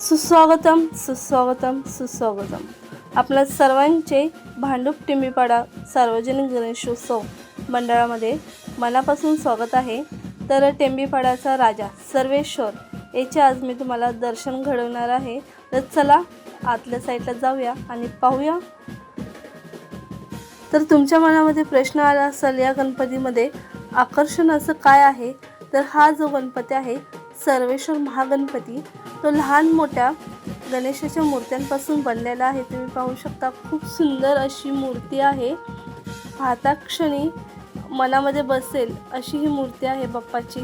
सुस्वागतम सुस्वागतम सुस्वागतम. आपल्या सर्वांचे भांडूप टिंबीपाडा सार्वजनिक गणेशोत्सव मंडळामध्ये मनापासून स्वागत आहे. तर टेंबीपाड्याचा राजा सर्वेश्वर याचे आज मी तुम्हाला दर्शन घडवणार आहे. तर चला आतल्या साईडला जाऊया आणि पाहूया. तर तुमच्या मनामध्ये प्रश्न आला असेल या गणपतीमध्ये आकर्षण असं काय आहे? तर हा जो गणपती आहे सर्वेश्वर महागणपती तो लहान मोठ्या गणेशाच्या मूर्त्यांपासून बनलेला आहे. तुम्ही पाहू शकता खूप सुंदर अशी मूर्ती आहे. पाहता क्षणी मनामध्ये बसेल अशी ही मूर्ती आहे बाप्पाची.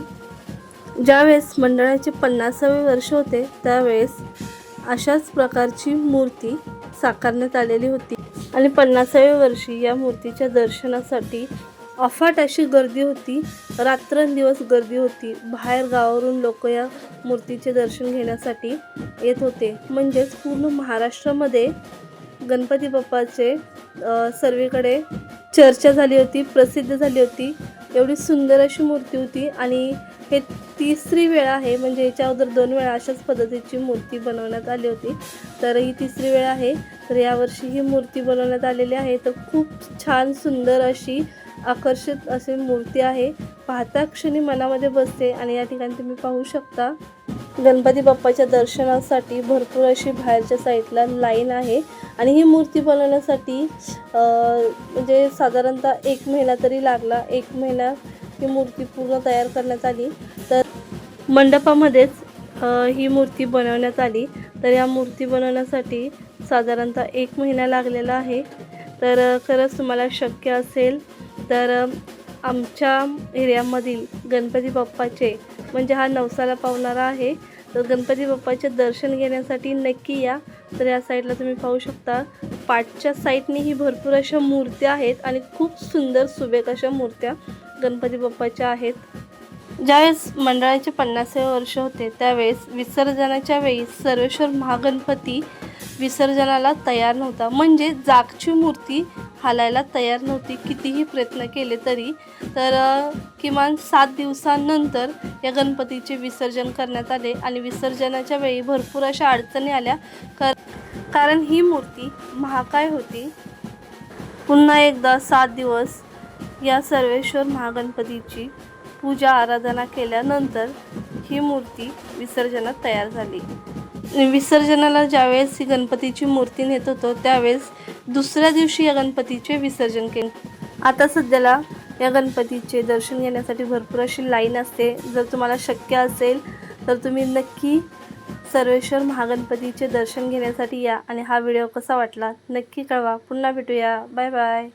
ज्यावेळेस मंडळाचे पन्नासावे वर्ष होते त्यावेळेस अशाच प्रकारची मूर्ती साकारण्यात आलेली होती. आणि पन्नासाव्या वर्षी या मूर्तीच्या दर्शनासाठी अफाट अशी गर्दी होती. रात्रंदिवस गर्दी होती. बाहेर गावावरून लोक या मूर्तीचे दर्शन घेण्यासाठी येत होते. म्हणजेच पूर्ण महाराष्ट्रामध्ये गणपती बाप्पाचे सर्वीकडे चर्चा झाली होती प्रसिद्ध झाली होती. एवढी सुंदर अशी मूर्ती होती आणि हे तिसरी वेळ आहे म्हणजे याच्या अगोदर दोन वेळा अशाच पद्धतीची मूर्ती बनवण्यात आली होती. तर ही तिसरी वेळ आहे. तर यावर्षी ही मूर्ती बनवण्यात आलेली आहे. तर खूप छान सुंदर अशी आकर्षित अशी मूर्ती आहे. पाहता क्षणी मनामध्ये बसते आणि या ठिकाणी तुम्ही पाहू शकता. गणपती बाप्पाच्या दर्शनासाठी भरपूर अशी बाहेरच्या साईडला लाईन आहे. आणि ही मूर्ती बनवण्यासाठी म्हणजे साधारणतः एक महिना तरी लागला. एक महिना ही मूर्ती पूर्ण तयार करण्यात आली. तर मंडपामध्येच ही मूर्ती बनवण्यात आली. तर या मूर्ती बनवण्यासाठी साधारणतः एक महिना लागलेला आहे. तर खरंच तुम्हाला शक्य असेल तर आमच्या एरियामधील गणपती बाप्पाचे म्हणजे हा नवसाला पावणारा आहे. तर गणपती बाप्पाचे दर्शन घेण्यासाठी नक्की या. तर या साईडला तुम्ही पाहू शकता. पाठच्या साईडनेही भरपूर अशा मूर्त्या आहेत आणि खूप सुंदर सुबेक अशा मूर्त्या गणपती बाप्पाच्या आहेत. ज्यावेळेस मंडळाचे पन्नासावे वर्ष होते त्यावेळेस विसर्जनाच्या वेळी सर्वेश्वर महागणपती विसर्जनाला तयार नव्हता. म्हणजे जागची मूर्ती हालायला तयार नव्हती. कितीही प्रयत्न केले तरी तर किमान सात दिवसानंतर या गणपतीचे विसर्जन करण्यात आले आणि विसर्जनाच्या वेळी भरपूर अशा अडचणी आल्या. कर कारण ही मूर्ती महाकाय होती. पुन्हा एकदा सात दिवस या सर्वेश्वर महागणपतीची पूजा आराधना केल्यानंतर ही मूर्ती विसर्जनात तयार झाली. विसर्जनाला ज्यावेळेस ही गणपतीची मूर्ती नेत होतो त्यावेळेस दुसऱ्या दिवशी या गणपतीचे विसर्जन केले. आता सध्याला या गणपतीचे दर्शन घेण्यासाठी भरपूर अशी लाईन असते. जर तुम्हाला शक्य असेल तर तुम्ही नक्की सर्वेश्वर महागणपतीचे दर्शन घेण्यासाठी या आणि हा व्हिडिओ कसा वाटला नक्की कळवा. पुन्हा भेटूया. Bye bye.